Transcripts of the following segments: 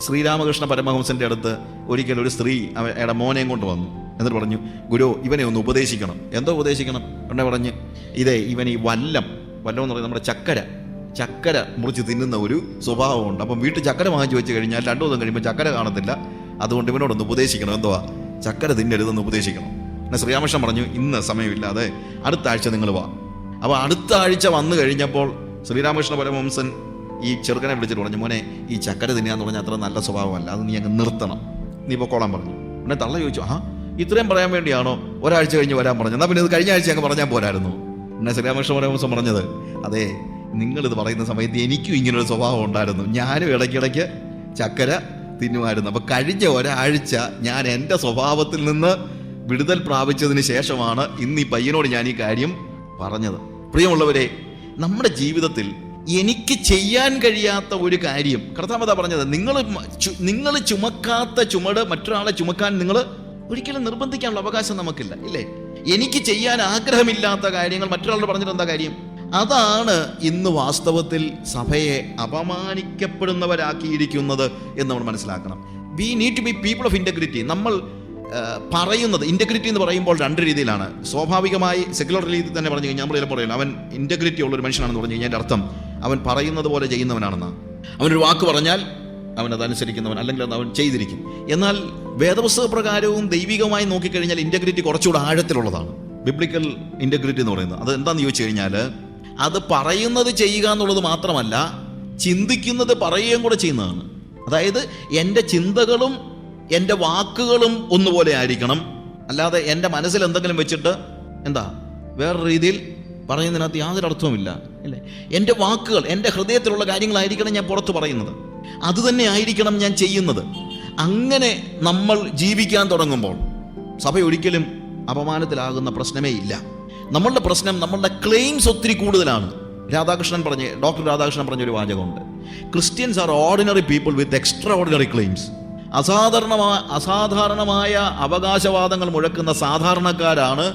ശ്രീരാമകൃഷ്ണ പരമഹംസന്റെ അടുത്ത് ഒരിക്കൽ ഒരു സ്ത്രീ അയാളുടെ മോനെയും കൊണ്ട് വന്നു. എന്നിട്ട് പറഞ്ഞു ഗുരു ഇവനെ ഒന്ന് ഉപദേശിക്കണം. എന്തോ ഉപദേശിക്കണം? ഉടനെ പറഞ്ഞ് ഇതേ ഇവൻ ഈ വല്ലം വല്ലം എന്ന് പറയുന്നത് നമ്മുടെ ചക്കര ചക്കര മുറിച്ച് തിന്നുന്ന ഒരു സ്വഭാവമുണ്ട്. അപ്പം വീട്ടിൽ ചക്കര വാങ്ങിച്ചു വെച്ച് കഴിഞ്ഞാൽ രണ്ടു ദിവസം കഴിയുമ്പോൾ ചക്കര കാണത്തില്ല. അതുകൊണ്ട് ഇവനോടൊന്ന് ഉപദേശിക്കണം. എന്തോ ചക്കര തിന്നരുതെന്ന് ഉപദേശിക്കണം. എന്നെ ശ്രീരാമകൃഷ്ണൻ പറഞ്ഞു ഇന്ന് സമയമില്ലാതെ അടുത്ത ആഴ്ച നിങ്ങൾ വാ. അപ്പോൾ അടുത്ത ആഴ്ച വന്നു കഴിഞ്ഞപ്പോൾ ശ്രീരാമകൃഷ്ണ പരമഹംസൻ ഈ ചെറുക്കനെ വിളിച്ചിട്ട് പറഞ്ഞു മോനെ ഈ ചക്കര തിന്നുക പറഞ്ഞാൽ അത്ര നല്ല സ്വഭാവമല്ല. അത് നീ അങ്ങ് നിർത്തണം. നീ പൊക്കോളാൻ പറഞ്ഞു. ഉടനെ തള്ള ചോദിച്ചു ആ ഇത്രയും പറയാൻ വേണ്ടിയാണോ ഒരാഴ്ച കഴിഞ്ഞ് വരാൻ പറഞ്ഞു എന്നാൽ പിന്നെ ഇത് കഴിഞ്ഞ ആഴ്ച അങ്ങ് പറഞ്ഞാൽ പോരായിരുന്നു. പിന്നെ ശ്രീരാമകൃഷ്ണ പരമഹംസൻ പറഞ്ഞത് അതെ നിങ്ങളിത് പറയുന്ന സമയത്ത് എനിക്കും ഇങ്ങനൊരു സ്വഭാവം ഉണ്ടായിരുന്നു. ഞാനും ഇടയ്ക്കിടയ്ക്ക് ചക്കര തിന്നുമായിരുന്നു. അപ്പോൾ കഴിഞ്ഞ ഒരാഴ്ച ഞാൻ എന്റെ സ്വഭാവത്തിൽ നിന്ന് വിടുതൽ പ്രാപിച്ചതിന് ശേഷമാണ് ഇന്ന് ഈ പയ്യനോട് ഞാൻ ഈ കാര്യം പറഞ്ഞത്. പ്രിയമുള്ളവരെ നമ്മുടെ ജീവിതത്തിൽ എനിക്ക് ചെയ്യാൻ കഴിയാത്ത ഒരു കാര്യം. കർത്താമത പറഞ്ഞത് നിങ്ങൾ നിങ്ങൾ ചുമക്കാത്ത ചുമട് മറ്റൊരാളെ ചുമക്കാൻ നിങ്ങൾ ഒരിക്കലും നിർബന്ധിക്കാനുള്ള അവകാശം നമുക്കില്ല ഇല്ലേ? എനിക്ക് ചെയ്യാൻ ആഗ്രഹമില്ലാത്ത കാര്യങ്ങൾ മറ്റൊരാളോട് പറഞ്ഞിട്ട് എന്താ കാര്യം? അതാണ് ഇന്ന് വാസ്തവത്തിൽ സഭയെ അപമാനിക്കപ്പെടുന്നവരാക്കിയിരിക്കുന്നത് എന്ന് നമ്മൾ മനസ്സിലാക്കണം. We need to be people of integrity നമ്മൾ പറയുന്നത് ഇന്റഗ്രിറ്റി എന്ന് പറയുമ്പോൾ രണ്ട് രീതിയിലാണ്. സ്വാഭാവികമായി സെക്യുലർ രീതിയിൽ തന്നെ പറഞ്ഞു കഴിഞ്ഞാൽ നമ്മൾ ചിലപ്പോൾ അവൻ ഇന്റഗ്രിറ്റി ഉള്ളൊരു മനുഷ്യനാണെന്ന് പറഞ്ഞു കഴിഞ്ഞാൽ അർത്ഥം അവൻ പറയുന്നത് പോലെ ചെയ്യുന്നവനാണെന്നാണ് അവനൊരു വാക്ക് പറഞ്ഞാൽ അവൻ അതനുസരിക്കുന്നവൻ അല്ലെങ്കിൽ അത് അവൻ ചെയ്തിരിക്കും. എന്നാൽ വേദപുസ്തക പ്രകാരവും ദൈവികമായി നോക്കിക്കഴിഞ്ഞാൽ ഇന്റഗ്രിറ്റി കുറച്ചുകൂടെ ആഴത്തിലുള്ളതാണ്. ബിബ്ലിക്കൽ ഇന്റഗ്രിറ്റി എന്ന് പറയുന്നത്. അത് എന്താണെന്ന് ചോദിച്ചു കഴിഞ്ഞാൽ അത് പറയുന്നത് ചെയ്യുക എന്നുള്ളത് മാത്രമല്ല ചിന്തിക്കുന്നത് പറയുകയും കൂടെ ചെയ്യുന്നതാണ്. അതായത് എന്റെ ചിന്തകളും എന്റെ വാക്കുകളും ഒന്നുപോലെ ആയിരിക്കണം. അല്ലാതെ എന്റെ മനസ്സിൽ എന്തെങ്കിലും വെച്ചിട്ട് എന്താ? വേറെ രീതിയിൽ പറയുന്നതിനകത്ത് യാതൊരു അർത്ഥവുമില്ല അല്ലേ? എന്റെ വാക്കുകൾ എന്റെ ഹൃദയത്തിലുള്ള കാര്യങ്ങളായിരിക്കണം ഞാൻ പുറത്ത് പറയുന്നത്. അതുതന്നെ ആയിരിക്കണം ഞാൻ ചെയ്യുന്നത്. അങ്ങനെ നമ്മൾ ജീവിക്കാൻ തുടങ്ങുമ്പോൾ സഭ ഒരിക്കലും അപമാനത്തിലാകുന്ന പ്രശ്നമേ ഇല്ല. നമ്മളുടെ പ്രശ്നം നമ്മളുടെ ക്ലെയിംസ് ഒത്തിരി കൂടുതലാണ്. രാധാകൃഷ്ണൻ പറഞ്ഞ ഡോക്ടർ രാധാകൃഷ്ണൻ പറഞ്ഞൊരു വാചകമുണ്ട്. Christians are ordinary people with extraordinary claims. അസാധാരണമായ അസാധാരണമായ അവകാശവാദങ്ങൾ മുഴക്കുന്ന സാധാരണക്കാരാണ്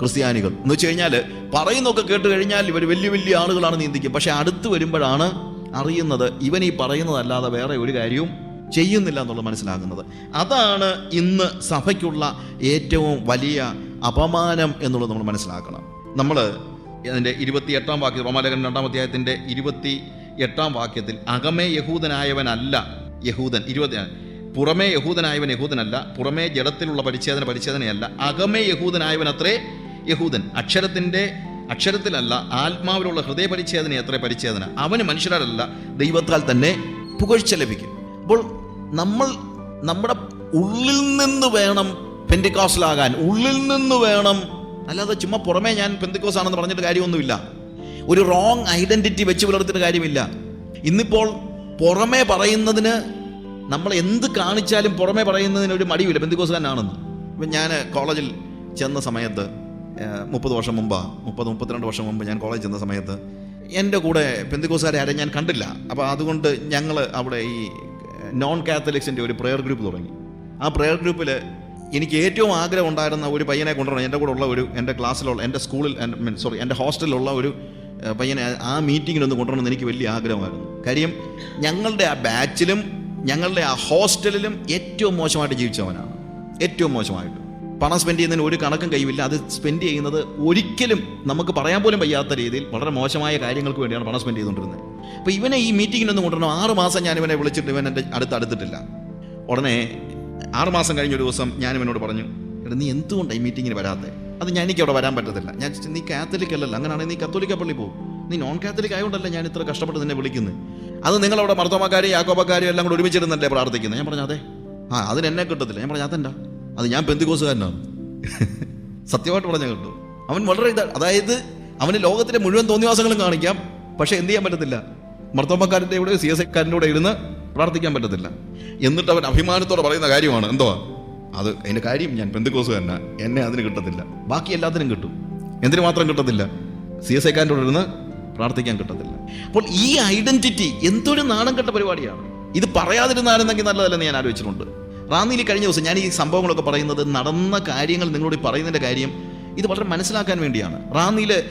ക്രിസ്ത്യാനികൾ. എന്ന് വെച്ച് കഴിഞ്ഞാൽ പറയുന്നൊക്കെ കേട്ട് കഴിഞ്ഞാൽ ഇവർ വലിയ വലിയ ആളുകളാണ് നീന്തിക്കുക പക്ഷെ അടുത്ത് വരുമ്പോഴാണ് അറിയുന്നത് ഇവൻ ഈ പറയുന്നതല്ലാതെ വേറെ ഒരു കാര്യവും ചെയ്യുന്നില്ല എന്നുള്ളത് മനസ്സിലാകുന്നത്. അതാണ് ഇന്ന് സഭയ്ക്കുള്ള ഏറ്റവും വലിയ അപമാനം എന്നുള്ളത് നമ്മൾ മനസ്സിലാക്കണം. നമ്മൾ അതിന്റെ ഇരുപത്തി എട്ടാം വാക്യം റോമാലേഖൻ രണ്ടാം അധ്യായത്തിന്റെ ഇരുപത്തി എട്ടാം വാക്യത്തിൽ അകമേ യഹൂദനായവനല്ല യഹൂദൻ ഇരുപത്തി പുറമേ യഹൂദനായവൻ യഹൂദനല്ല പുറമേ ജഡത്തിലുള്ള പരിച്ഛേദന പരിച്ഛേദനയല്ല അകമേ യഹൂദനായവൻ അത്രേ യഹൂദൻ. അക്ഷരത്തിന്റെ അക്ഷരത്തിലല്ല ആത്മാവിലുള്ള ഹൃദയ പരിച്ഛേദന എത്ര പരിച്ഛേദന. അവന് മനുഷ്യരല്ല ദൈവത്താൽ തന്നെ പുകഴ്ച ലഭിക്കും. അപ്പോൾ നമ്മൾ നമ്മുടെ ഉള്ളിൽ നിന്ന് വേണം പെന്തിക്കോസിലാകാൻ ഉള്ളിൽ നിന്ന് വേണം. അല്ലാതെ ചുമ്മാ പുറമേ ഞാൻ പെന്തിക്കോസ് ആണെന്ന് പറഞ്ഞിട്ട് കാര്യമൊന്നുമില്ല. ഒരു റോങ് ഐഡന്റിറ്റി വെച്ച് പുലർത്തിയിട്ട് കാര്യമില്ല. ഇന്നിപ്പോൾ പുറമേ പറയുന്നതിന് നമ്മൾ എന്ത് കാണിച്ചാലും പുറമേ പറയുന്നതിന് ഒരു മടിയില്ല ബന്ധുക്കോസുകാരനാണെന്ന് ഇപ്പം ഞാൻ കോളേജിൽ ചെന്ന സമയത്ത് മുപ്പത് വർഷം മുമ്പാണ് മുപ്പത് മുപ്പത്തിരണ്ട് വർഷം മുമ്പ് ഞാൻ കോളേജിൽ ചെന്ന സമയത്ത് എന്റെ കൂടെ ബന്ധുക്കോസുകാരെ ആരെയും ഞാൻ കണ്ടില്ല. അപ്പോൾ അതുകൊണ്ട് ഞങ്ങൾ അവിടെ ഈ നോൺ കാത്തലിക്സിന്റെ ഒരു പ്രെയർ ഗ്രൂപ്പ് തുടങ്ങി. ആ പ്രെയർ ഗ്രൂപ്പിൽ എനിക്ക് ഏറ്റവും ആഗ്രഹം ഉണ്ടായിരുന്ന ഒരു പയ്യനെ കൊണ്ടുവരണം. എന്റെ കൂടെ ഉള്ള ഒരു എന്റെ ക്ലാസ്സിലുള്ള എന്റെ സ്കൂളിൽ മീൻ സോറി എന്റെ ഹോസ്റ്റലിലുള്ള ഒരു പയ്യനെ ആ മീറ്റിങ്ങിനൊന്ന് കൊണ്ടുവരണമെന്ന് എനിക്ക് വലിയ ആഗ്രഹമായിരുന്നു. കാര്യം ഞങ്ങളുടെ ആ ബാച്ചിലും ഞങ്ങളുടെ ആ ഹോസ്റ്റലിലും ഏറ്റവും മോശമായിട്ട് ജീവിച്ചവനാണ്. ഏറ്റവും മോശമായിട്ട്. പണം സ്പെൻഡ് ചെയ്യുന്നതിന് ഒരു കണക്കും കഴിവില്ല അത് സ്പെൻഡ് ചെയ്യുന്നത് ഒരിക്കലും നമുക്ക് പറയാൻ പോലും വയ്യാത്ത രീതിയിൽ വളരെ മോശമായ കാര്യങ്ങൾക്ക് വേണ്ടിയാണ് പണം സ്പെൻഡ് ചെയ്തുകൊണ്ടിരുന്നത്. അപ്പോൾ ഇവനെ ഈ മീറ്റിങ്ങിനൊന്നും കൊണ്ടുവരണം. ആറ് മാസം ഞാൻ ഇവനെ വിളിച്ചിട്ട് ഇവൻ എന്റെ അടുത്ത് അടുത്തിട്ടില്ല. ഉടനെ ആറ് മാസം കഴിഞ്ഞ ഒരു ദിവസം ഞാൻ ഇവനോട് പറഞ്ഞു എടാ നീ എന്തുകൊണ്ടാണ് ഈ മീറ്റിങ്ങിന് വരാത്തത് അത് ഞാൻ എനിക്ക് അവിടെ വരാൻ പറ്റത്തില്ല. ഞാൻ നീ കാത്തലിക് അല്ലല്ലോ. അങ്ങനെയാണെങ്കിൽ നീ കത്തോലിക്ക പള്ളി പോകും നീ നോൺ കാത്തലിക് ആയതുകൊണ്ടല്ല ഞാൻ ഇത്ര കഷ്ടപ്പെട്ട് നിന്നെ വിളിക്കുന്നത് അത് നിങ്ങളവിടെ മർത്തോമക്കാരും യാക്കോബക്കാരും എല്ലാം കൂടെ ഒരുമിച്ചിരുന്നല്ലേ പ്രാർത്ഥിക്കുന്നത് ഞാൻ പറഞ്ഞു അതെ. ആ അതിന് എന്നെ കിട്ടത്തില്ല. ഞാൻ പറഞ്ഞു അതെന്താ? അത് ഞാൻ പെന്തിക്കോസുകാരനാണ് സത്യമായിട്ട് പറഞ്ഞ കേട്ടു. അവൻ വളരെ ഇതാണ് അതായത് അവന് ലോകത്തിലെ മുഴുവൻ തോന്നിവാസങ്ങളും കാണിക്കാം. പക്ഷേ എന്ത് ചെയ്യാൻ പറ്റത്തില്ല? മർത്തോമക്കാരന്റെ കൂടെ സി എസ് എക്കാരന്റെ കൂടെ ഇരുന്ന് പ്രാർത്ഥിക്കാൻ പറ്റത്തില്ല. എന്നിട്ട് അവൻ അഭിമാനത്തോടെ പറയുന്ന കാര്യമാണ്. എന്തോ അത് അതിന്റെ കാര്യം ഞാൻ പെന്തിക്കോസുകാരനാ. എന്നെ അതിന് കിട്ടത്തില്ല. ബാക്കി എല്ലാത്തിനും കിട്ടും. എന്തിനു മാത്രം കിട്ടത്തില്ല? സി എസ് ഐക്കാരന്റെ കൂടെ ഇരുന്ന് പ്രാർത്ഥിക്കാൻ കിട്ടത്തില്ല. അപ്പോൾ ഈ ഐഡന്റിറ്റി എന്തൊരു നാണം കെട്ട പരിപാടിയാണ്? ഇത് പറയാതിരുന്നായിരുന്നെങ്കിൽ നല്ലതല്ലെന്ന് ഞാൻ ആലോചിച്ചിട്ടുണ്ട്. റാന്നിയിൽ കഴിഞ്ഞ ദിവസം ഞാൻ ഈ സംഭവങ്ങളൊക്കെ പറയുന്നത് നടന്ന കാര്യങ്ങൾ നിങ്ങളോട് പറയുന്നതിന്റെ കാര്യം ഇത് വളരെ മനസ്സിലാക്കാൻ വേണ്ടിയാണ്. റാന്നിയിൽ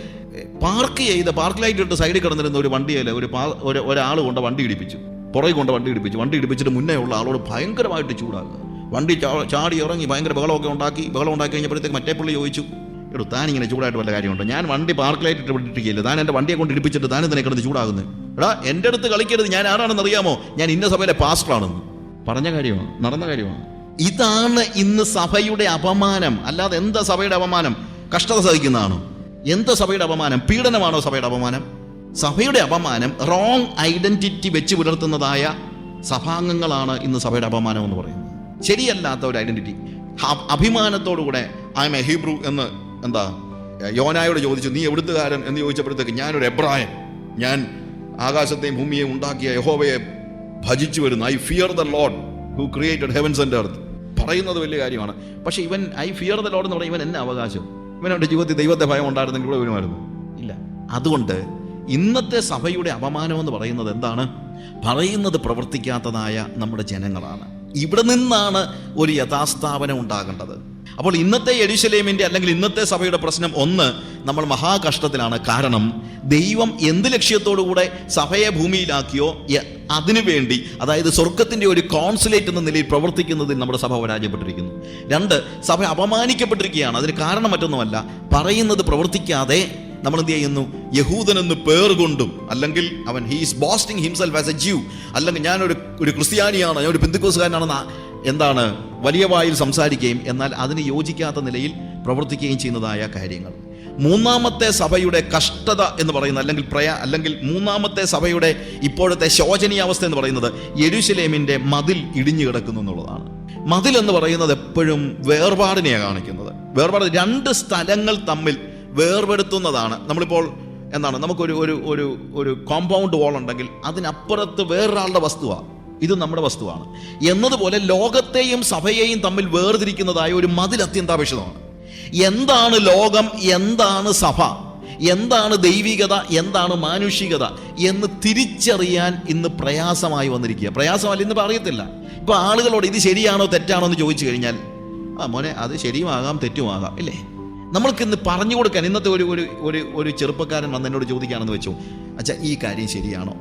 പാർക്ക് ചെയ്ത് ലൈറ്റ് ഇട്ട് സൈഡിൽ കിടന്നിരുന്ന ഒരു വണ്ടിയിൽ ഒരു പാ- ഒരു ഒരാൾ കൊണ്ട് വണ്ടി ഇടിപ്പിച്ചു. പുറകെ കൊണ്ട് വണ്ടി ഇടിപ്പിച്ചു. വണ്ടി ഇടിപ്പിച്ചിട്ട് മുന്നേ ഉള്ള ആളോട് ഭയങ്കരമായിട്ട് ചൂടാകുക. വണ്ടി ചാടി ഇറങ്ങി ഭയങ്കര ബഹളമൊക്കെ ഉണ്ടാക്കി. ബഹളം ഉണ്ടാക്കി കഴിഞ്ഞപ്പോഴത്തേക്ക് മറ്റേ പുള്ളി ചോദിച്ചു എടോ താൻ ഇങ്ങനെ ചൂടായിട്ട് വല്ല കാര്യമുണ്ടോ? ഞാൻ വണ്ടി പാർക്കിലായിട്ട് ഇട്ട് വിട്ടിട്ടില്ല താൻ എന്റെ വണ്ടിയെ കൊണ്ട് ഇടിപ്പിച്ചിട്ട് താൻ ഇതിനെ കിടന്ന് ചൂടാകുന്നു. എടാ എന്റെ അടുത്ത് കളിക്കരുത്. ഞാൻ ആരാണെന്ന് അറിയാമോ? ഞാൻ ഇന്ന സഭയിലെ പാസ്റ്ററാണെന്ന്. പറഞ്ഞ കാര്യമാണ്. നടന്ന കാര്യമാണ്. ഇതാണ് ഇന്ന് സഭയുടെ അപമാനം. അല്ലാതെ എന്താ സഭയുടെ അപമാനം? കഷ്ടത സഹിക്കുന്നതാണോ? എന്താ സഭയുടെ അപമാനം? പീഡനമാണോ സഭയുടെ അപമാനം? സഭയുടെ അപമാനം റോങ് ഐഡന്റിറ്റി വെച്ച് പുലർത്തുന്നതായ സഭാംഗങ്ങളാണ് ഇന്ന് സഭയുടെ അപമാനം എന്ന് പറയുന്നത്. ശരിയല്ലാത്ത ഒരു ഐഡന്റിറ്റി അഭിമാനത്തോടുകൂടെ ഐ എം എ ഹീബ്രു എന്ന് എന്താ? യോനായോട് ചോദിച്ചു നീ എവിടുത്തുകാരൻ? എന്ന് ചോദിച്ചപ്പോഴത്തേക്ക് ഞാനൊരു എബ്രായൻ. ഞാൻ ആകാശത്തെയും ഭൂമിയെയും ഉണ്ടാക്കിയ യഹോവയെ ഭജിച്ചു വരുന്നു. I fear the Lord who created heavens and earth പറയുന്നത് വലിയ കാര്യമാണ്. പക്ഷെ ഇവൻ ഐ ഫിയർ ദ ലോഡ് എന്ന് പറയും ഇവൻ എന്നെ അവകാശം? ഇവനവന്റെ ജീവിതത്തിൽ ദൈവത്തെ ഭയം ഉണ്ടായിരുന്നെങ്കിൽ ഇവിടെ വരുമായിരുന്നു. ഇല്ല. അതുകൊണ്ട് ഇന്നത്തെ സഭയുടെ അപമാനം എന്ന് പറയുന്നത് എന്താണ്? പറയുന്നത് പ്രവർത്തിക്കാത്തതായ നമ്മുടെ ജനങ്ങളാണ്. ഇവിടെ നിന്നാണ് ഒരു യഥാസ്ഥാപനം ഉണ്ടാകേണ്ടത്. അപ്പോൾ ഇന്നത്തെ എരുശലേമിന്റെ അല്ലെങ്കിൽ ഇന്നത്തെ സഭയുടെ പ്രശ്നം ഒന്ന് നമ്മൾ മഹാകഷ്ടത്തിലാണ്. കാരണം ദൈവം എന്ത് ലക്ഷ്യത്തോടുകൂടെ സഭയെ ഭൂമിയിലാക്കിയോ അതിനുവേണ്ടി അതായത് സ്വർഗത്തിന്റെ ഒരു കോൺസുലേറ്റ് എന്ന നിലയിൽ പ്രവർത്തിക്കുന്നതിൽ നമ്മുടെ സഭ പരാജയപ്പെട്ടിരിക്കുന്നു. രണ്ട് സഭ അപമാനിക്കപ്പെട്ടിരിക്കുകയാണ്. അതിന് കാരണം മറ്റൊന്നുമല്ല പറയുന്നത് പ്രവർത്തിക്കാതെ നമ്മൾ എന്ത് ചെയ്യുന്നു? യഹൂദൻ എന്ന് പേർ കൊണ്ടും അല്ലെങ്കിൽ അവൻ he's boasting himself as a Jew അല്ലെങ്കിൽ ഞാനൊരു ഒരു ക്രിസ്ത്യാനിയാണ് ഞാൻ ഒരു ബിന്ദുക്കോസുകാരനാണെന്ന് എന്താണ് വലിയ വായിൽ സംസാരിക്കുകയും എന്നാൽ അതിന് യോജിക്കാത്ത നിലയിൽ പ്രവർത്തിക്കുകയും ചെയ്യുന്നതായ കാര്യങ്ങൾ. മൂന്നാമത്തെ സഭയുടെ കഷ്ടത എന്ന് പറയുന്നത് അല്ലെങ്കിൽ പ്രയ അല്ലെങ്കിൽ മൂന്നാമത്തെ സഭയുടെ ഇപ്പോഴത്തെ ശോചനീയാവസ്ഥ എന്ന് പറയുന്നത് യെരുശലേമിന്റെ മതിൽ ഇടിഞ്ഞു കിടക്കുന്നു എന്നുള്ളതാണ്. മതിൽ എന്ന് പറയുന്നത് എപ്പോഴും വേർപാടിനെയാണ് കാണിക്കുന്നത്. വേർപാട് രണ്ട് സ്ഥലങ്ങൾ തമ്മിൽ വേർപെടുത്തുന്നതാണ്. നമ്മളിപ്പോൾ എന്താണ്? നമുക്കൊരു ഒരു ഒരു ഒരു കോമ്പൗണ്ട് വാൾ ഉണ്ടെങ്കിൽ അതിനപ്പുറത്ത് വേറൊരാളുടെ വസ്തുവാണ് ഇത് നമ്മുടെ വസ്തുവാണ്. എന്നതുപോലെ ലോകത്തെയും സഭയെയും തമ്മിൽ വേർതിരിക്കുന്നതായ ഒരു മതിൽ അത്യന്താപേക്ഷിതമാണ്. എന്താണ് ലോകം എന്താണ് സഭ എന്താണ് ദൈവികത എന്താണ് മാനുഷികത എന്ന് തിരിച്ചറിയാൻ ഇന്ന് പ്രയാസമായി വന്നിരിക്കുക. പ്രയാസമല്ല ഇന്ന് അറിയത്തില്ല ഇപ്പൊ ആളുകളോട് ഇത് ശരിയാണോ തെറ്റാണോ എന്ന് ചോദിച്ചു കഴിഞ്ഞാൽ ആ മോനെ അത് ശരിയുമാകാം തെറ്റുമാകാം ഇല്ലേ? നമ്മൾക്ക് ഇന്ന് പറഞ്ഞു കൊടുക്കാൻ ഇന്നത്തെ ഒരു ഒരു ഒരു ചെറുപ്പക്കാരൻ വന്ന് എന്നോട് ചോദിക്കുകയാണെന്ന് വെച്ചു അച്ഛാ ഈ കാര്യം ശരിയാണോ?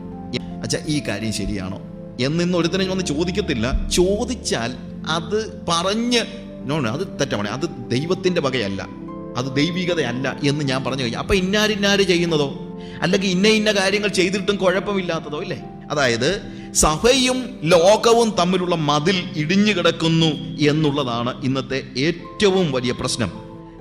അച്ഛാ ഈ കാര്യം ശരിയാണോ? എന്നിന്ന് ഒരുത്തനെ വന്ന് ചോദിക്കത്തില്ല. ചോദിച്ചാൽ അത് പറഞ്ഞ് നോ അത് തെറ്റമാണ് അത് ദൈവത്തിന്റെ വകയല്ല. അത് ദൈവികതയല്ല എന്ന് ഞാൻ പറഞ്ഞു കഴിഞ്ഞാൽ അപ്പം ഇന്നാരിന്നാര് ചെയ്യുന്നതോ? അല്ലെങ്കിൽ ഇന്ന ഇന്ന കാര്യങ്ങൾ ചെയ്തിട്ടും കുഴപ്പമില്ലാത്തതോ ഇല്ലേ? അതായത് സഭയും ലോകവും തമ്മിലുള്ള മതിൽ ഇടിഞ്ഞു കിടക്കുന്നു എന്നുള്ളതാണ് ഇന്നത്തെ ഏറ്റവും വലിയ പ്രശ്നം.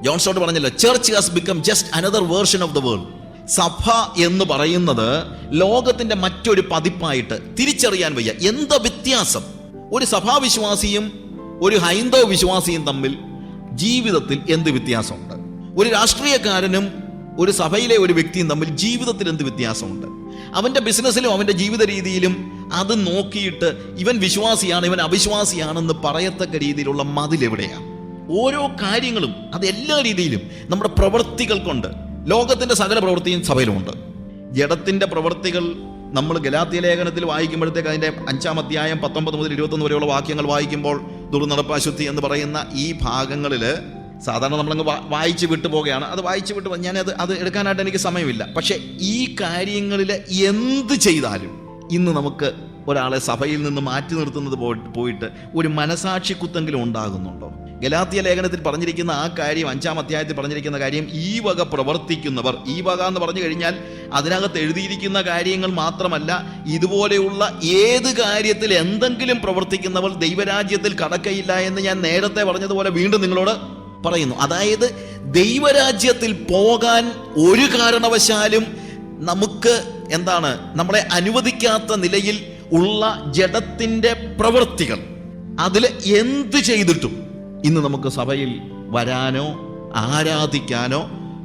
ജോൺസോട്ട് പറഞ്ഞല്ലോ church has become just another version of the world സഭ എന്ന് പറയുന്നത് ലോകത്തിന്റെ മറ്റൊരു പതിപ്പായിട്ട് തിരിച്ചറിയാൻ വയ്യ. എന്താ വ്യത്യാസം? ഒരു സഭാവിശ്വാസിയും ഒരു ഹൈന്ദവ വിശ്വാസിയും തമ്മിൽ ജീവിതത്തിൽ എന്ത് വ്യത്യാസമുണ്ട്? ഒരു രാഷ്ട്രീയക്കാരനും ഒരു സഭയിലെ ഒരു വ്യക്തിയും തമ്മിൽ ജീവിതത്തിൽ എന്ത് വ്യത്യാസമുണ്ട്? അവന്റെ ബിസിനസ്സിലും അവന്റെ ജീവിത രീതിയിലും അത് നോക്കിയിട്ട് ഇവൻ വിശ്വാസിയാണ് ഇവൻ അവിശ്വാസിയാണെന്ന് പറയത്തക്ക രീതിയിലുള്ള മതിൽ എവിടെയാണ്? ഓരോ കാര്യങ്ങളും അത് എല്ലാ രീതിയിലും നമ്മുടെ പ്രവൃത്തികൾ കൊണ്ട് ലോകത്തിന്റെ സകല പ്രവൃത്തിയും സഭയിലുമുണ്ട്. ജഡത്തിന്റെ പ്രവൃത്തികൾ നമ്മൾ ഗലാത്തിയ ലേഖനത്തിൽ വായിക്കുമ്പോഴത്തേക്ക് അതിന്റെ അഞ്ചാം അധ്യായം പത്തൊമ്പത് മുതൽ ഇരുപത്തൊന്ന് വരെയുള്ള വാക്യങ്ങൾ വായിക്കുമ്പോൾ ദുർനടപ്പ് അശുദ്ധി എന്ന് പറയുന്ന ഈ ഭാഗങ്ങളിൽ സാധാരണ നമ്മളങ്ങ് വായിച്ച് വിട്ടു പോവുകയാണ്. അത് വായിച്ച് വിട്ട് ഞാനത് അത് എടുക്കാനായിട്ട് എനിക്ക് സമയമില്ല. പക്ഷേ ഈ കാര്യങ്ങളിൽ എന്ത് ചെയ്താലും ഇന്ന് നമുക്ക് ഒരാളെ സഭയിൽ നിന്ന് മാറ്റി നിർത്തുന്നത് പോയിട്ട് ഒരു മനസാക്ഷി കുത്തെങ്കിലും ഉണ്ടാകുന്നുണ്ടോ? ഗലാത്തിയ ലേഖനത്തിൽ പറഞ്ഞിരിക്കുന്ന ആ കാര്യം അഞ്ചാം അധ്യായത്തിൽ പറഞ്ഞിരിക്കുന്ന കാര്യം ഈ വക പ്രവർത്തിക്കുന്നവർ ഈ വക എന്ന് പറഞ്ഞു കഴിഞ്ഞാൽ അതിനകത്ത് എഴുതിയിരിക്കുന്ന കാര്യങ്ങൾ മാത്രമല്ല ഇതുപോലെയുള്ള ഏത് കാര്യത്തിൽ എന്തെങ്കിലും പ്രവർത്തിക്കുന്നവർ ദൈവരാജ്യത്തിൽ കടക്കയില്ല എന്ന് ഞാൻ നേരത്തെ പറഞ്ഞതുപോലെ വീണ്ടും നിങ്ങളോട് പറയുന്നു. അതായത് ദൈവരാജ്യത്തിൽ പോകാൻ ഒരു കാരണവശാലും നമുക്ക് എന്താണ് നമ്മളെ അനുവദിക്കാത്ത നിലയിൽ ഉള്ള ജഡത്തിന്റെ പ്രവൃത്തികൾ അതിൽ എന്ത് ചെയ്തിട്ടും ഇന്ന് നമുക്ക് സഭയിൽ വരാനോ ആരാധിക്കാനോ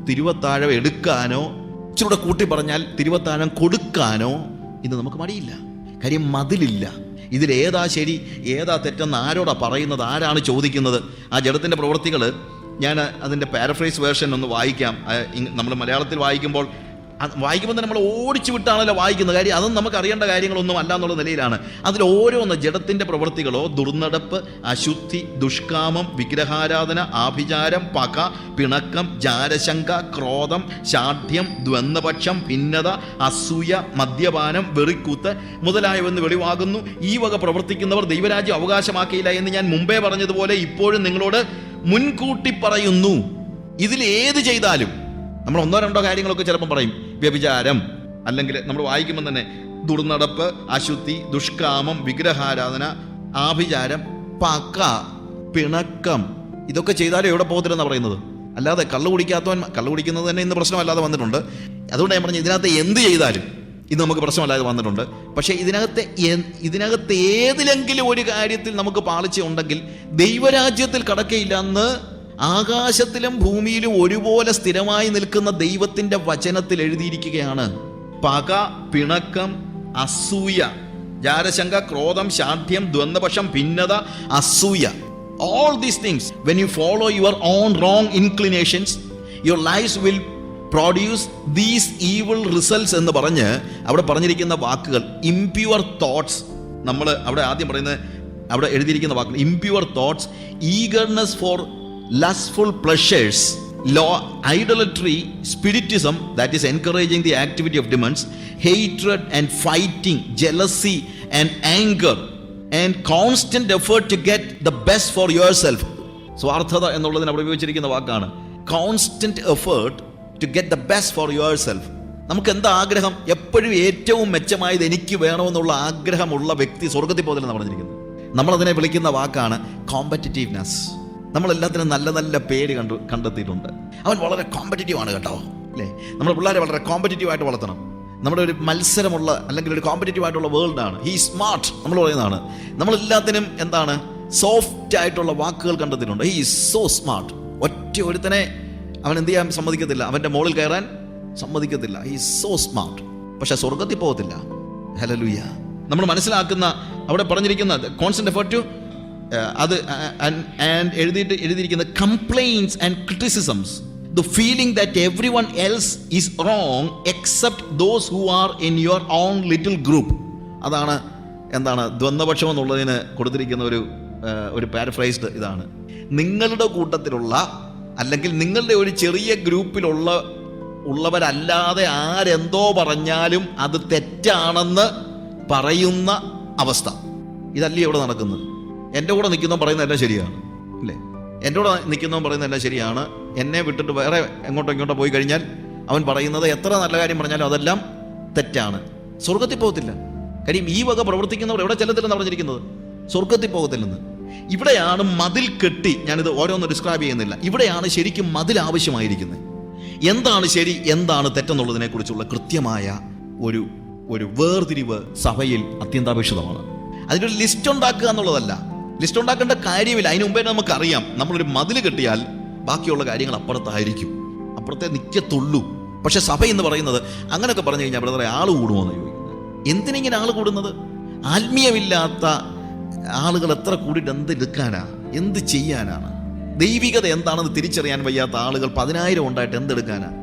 തിരുവത്താഴം എടുക്കാനോ ഇച്ചിരൂടെ കൂട്ടി പറഞ്ഞാൽ തിരുവത്താഴം കൊടുക്കാനോ ഇന്ന് നമുക്ക് മടിയില്ല. കാര്യം മതിലില്ല. ഇതിലേതാ ശരി ഏതാ തെറ്റെന്ന് ആരോടാ പറയുന്നത് ആരാണ് ചോദിക്കുന്നത്? ആ ജഡത്തിന്റെ പ്രവൃത്തികൾ ഞാൻ അതിന്റെ പാരഫ്രൈസ് വേർഷൻ ഒന്ന് വായിക്കാം. നമ്മൾ മലയാളത്തിൽ വായിക്കുമ്പോൾ വായിക്കുമ്പോൾ തന്നെ നമ്മൾ ഓടിച്ചു വിട്ടാണല്ലോ വായിക്കുന്നത്. കാര്യം അതും നമുക്ക് അറിയേണ്ട കാര്യങ്ങളൊന്നും അല്ല എന്നുള്ള നിലയിലാണ്. അതിൽ ഓരോന്ന് ജഡത്തിന്റെ പ്രവൃത്തികളോ ദുർനടപ്പ് അശുദ്ധി ദുഷ്കാമം വിഗ്രഹാരാധന ആഭിചാരം പക പിണക്കം ജാരശങ്ക ക്രോധം ശാഠ്യം ദ്വന്ദ്പക്ഷം ഭിന്നത അസൂയ മദ്യപാനം വെറിക്കൂത്ത് മുതലായവെന്ന് വെളിവാകുന്നു. ഈ വക പ്രവർത്തിക്കുന്നവർ ദൈവരാജ്യം അവകാശമാക്കിയില്ല എന്ന് ഞാൻ മുമ്പേ പറഞ്ഞതുപോലെ ഇപ്പോഴും നിങ്ങളോട് മുൻകൂട്ടി പറയുന്നു. ഇതിൽ ഏത് ചെയ്താലും നമ്മൾ ഒന്നോ രണ്ടോ കാര്യങ്ങളൊക്കെ ചിലപ്പം പറയും. വ്യഭിചാരം അല്ലെങ്കിൽ നമ്മൾ വായിക്കുമ്പോൾ തന്നെ ദുർനടപ്പ് അശുദ്ധി ദുഷ്കാമം വിഗ്രഹാരാധന ആഭിചാരം പക പിണക്കം ഇതൊക്കെ ചെയ്താലും എവിടെ പോകത്തില്ലെന്നാണ് പറയുന്നത്. അല്ലാതെ കള്ളു കുടിക്കാത്തവൻ കള്ളു കുടിക്കുന്നത് തന്നെ ഇന്ന് പ്രശ്നമല്ലാതെ വന്നിട്ടുണ്ട്. അതുകൊണ്ട് ഞാൻ പറഞ്ഞു ഇതിനകത്ത് എന്ത് ചെയ്താലും ഇത് നമുക്ക് പ്രശ്നമല്ലാതെ വന്നിട്ടുണ്ട്. പക്ഷേ ഇതിനകത്തെ ഇതിനകത്ത് ഏതിലെങ്കിലും ഒരു കാര്യത്തിൽ നമുക്ക് പാളിച്ച ഉണ്ടെങ്കിൽ ദൈവരാജ്യത്തിൽ കടക്കയില്ല എന്ന് ആകാശത്തിലും ഭൂമിയിലും ഒരുപോലെ സ്ഥിരമായി നിൽക്കുന്ന ദൈവത്തിന്റെ വചനത്തിൽ എഴുതിയിരിക്കുകയാണ്. പക പിണക്കം അസൂയ. ജാരശങ്ക ക്രോധം ശാഠ്യം ദ്വന്ദ്പക്ഷം ഭിന്നത അസൂയ. All these things when you follow your own wrong inclinations your life will produce these evil results എന്ന് പറഞ്ഞ് അവിടെ പറഞ്ഞിരിക്കുന്ന വാക്കുകൾ ഇംപ്യുവർ തോട്ട്സ് നമ്മൾ അവിടെ ആദ്യം പറയുന്നത് അവിടെ എഴുതിയിരിക്കുന്ന വാക്കുകൾ impure thoughts eagerness for lustful pleasures, law, idolatry, spiritism, that is encouraging the activity of demons, hatred and fighting, jealousy and anger, and constant effort to get the best for yourself. സ്വാർത്ഥത എന്നുള്ളതിന് അവിടെ ഉപയോഗിച്ചിരിക്കുന്ന വാക്കാണ്. Constant effort to get the best for yourself നമുക്ക് എന്താ ആഗ്രഹം? എപ്പോഴും ഏറ്റവും മെച്ചമായത് എനിക്ക് വേണമെന്നുള്ള ആഗ്രഹമുള്ള വ്യക്തി സ്വർഗത്തിൽ പോകുന്നില്ലെന്ന് പറഞ്ഞിരിക്കുന്നത്. നമ്മളതിനെ വിളിക്കുന്ന വാക്കാണ് കോമ്പറ്റീറ്റീവ്നെസ് നമ്മളെല്ലാത്തിനും നല്ല നല്ല പേര് കണ്ടു കണ്ടെത്തിയിട്ടുണ്ട്. അവൻ വളരെ കോമ്പറ്റീവ് ആണ് കേട്ടോ. അല്ലേ? നമ്മുടെ പിള്ളേരെ വളരെ കോമ്പറ്റീവ് ആയിട്ട് വളർത്തണം. നമ്മുടെ ഒരു മത്സരമുള്ള അല്ലെങ്കിൽ ഒരു കോമ്പറ്റീവ് ആയിട്ടുള്ള വേൾഡാണ് ഹീ സ്മാർട്ട് നമ്മൾ പറയുന്നതാണ്. നമ്മളെല്ലാത്തിനും എന്താണ്? സോഫ്റ്റ് ആയിട്ടുള്ള വാക്കുകൾ കണ്ടെത്തിയിട്ടുണ്ട്. ഹീ സോ സ്മാർട്ട് ഒറ്റ ഒരുത്തനെ അവൻ എന്ത് ചെയ്യാൻ സമ്മതിക്കത്തില്ല. അവന്റെ മുകളിൽ കയറാൻ സമ്മതിക്കത്തില്ല. ഹീ സോ സ്മാർട്ട് പക്ഷെ സ്വർഗത്തിൽ പോകത്തില്ല. ഹലലുയ്യ നമ്മൾ മനസ്സിലാക്കുന്ന അവിടെ പറഞ്ഞിരിക്കുന്ന കോൺസ്റ്റന്റ് എഫേർട്ട് ടു അത് ആൻഡ് എഴുതിയിട്ട് എഴുതിയിരിക്കുന്ന complaints and criticisms the feeling that everyone else is wrong except those who are in your own little group അതാണ് എന്താണ് ദ്വന്ദ്പക്ഷം എന്നുള്ളതിന് കൊടുത്തിരിക്കുന്ന ഒരു ഒരു പാരഫ്രൈസ്ഡ് ഇതാണ്. നിങ്ങളുടെ കൂട്ടത്തിലുള്ള അല്ലെങ്കിൽ നിങ്ങളുടെ ഒരു ചെറിയ ഗ്രൂപ്പിലുള്ള ഉള്ളവരല്ലാതെ ആരെന്തോ പറഞ്ഞാലും അത് തെറ്റാണെന്ന് പറയുന്ന അവസ്ഥ. ഇതല്ലേ ഇവിടെ നടക്കുന്നത്. എന്റെ കൂടെ നിൽക്കുന്നവൻ പറയുന്നത് എല്ലാം ശരിയാണ് അല്ലേ? എന്റെ കൂടെ നിൽക്കുന്നവൻ പറയുന്നത് എല്ലാം ശരിയാണ്. എന്നെ വിട്ടിട്ട് വേറെ എങ്ങോട്ടോ ഇങ്ങോട്ടോ പോയി കഴിഞ്ഞാൽ അവൻ പറയുന്നത് എത്ര നല്ല കാര്യം പറഞ്ഞാലും അതെല്ലാം തെറ്റാണ്. സ്വർഗത്തിൽ പോകത്തില്ല. കാര്യം ഈ വക പ്രവർത്തിക്കുന്നവർ എവിടെ ചെല്ലത്തില്ലെന്ന് പറഞ്ഞിരിക്കുന്നത്? സ്വർഗത്തിൽ പോകത്തില്ലെന്ന്. ഇവിടെയാണ് മതിൽ കെട്ടി ഞാനിത് ഓരോന്ന് ഡിസ്ക്രൈബ് ചെയ്യുന്നില്ല. ഇവിടെയാണ് ശരിക്കും മതിൽ ആവശ്യമായിരിക്കുന്നത്. എന്താണ് ശരി എന്താണ് തെറ്റെന്നുള്ളതിനെ കുറിച്ചുള്ള കൃത്യമായ ഒരു ഒരു വേർതിരിവ് സഭയിൽ അത്യന്താപേക്ഷിതമാണ്. അതിനൊരു ലിസ്റ്റ് ഉണ്ടാക്കുക എന്നുള്ളതല്ല. ലിസ്റ്റ് ഉണ്ടാക്കേണ്ട കാര്യമില്ല. അതിന് മുമ്പേ നമുക്കറിയാം. നമ്മളൊരു മതിൽ കെട്ടിയാൽ ബാക്കിയുള്ള കാര്യങ്ങൾ അപ്പുറത്തായിരിക്കും. അപ്പുറത്തെ നിൽക്കത്തുള്ളൂ പക്ഷെ സഭ എന്ന് പറയുന്നത് അങ്ങനെയൊക്കെ പറഞ്ഞു കഴിഞ്ഞാൽ ബ്രദറെ ആൾ കൂടുമോ എന്ന് ചോദിക്കുന്നത്. എന്തിനിങ്ങനെ ആൾ കൂടുന്നത്? ആത്മീയമില്ലാത്ത ആളുകൾ എത്ര കൂടിയിട്ട് എന്ത് എടുക്കാനാ? എന്ത് ചെയ്യാനാണ്? ദൈവികത എന്താണെന്ന് തിരിച്ചറിയാൻ വയ്യാത്ത ആളുകൾ പതിനായിരം ഉണ്ടായിട്ട് എന്തെടുക്കാനാ?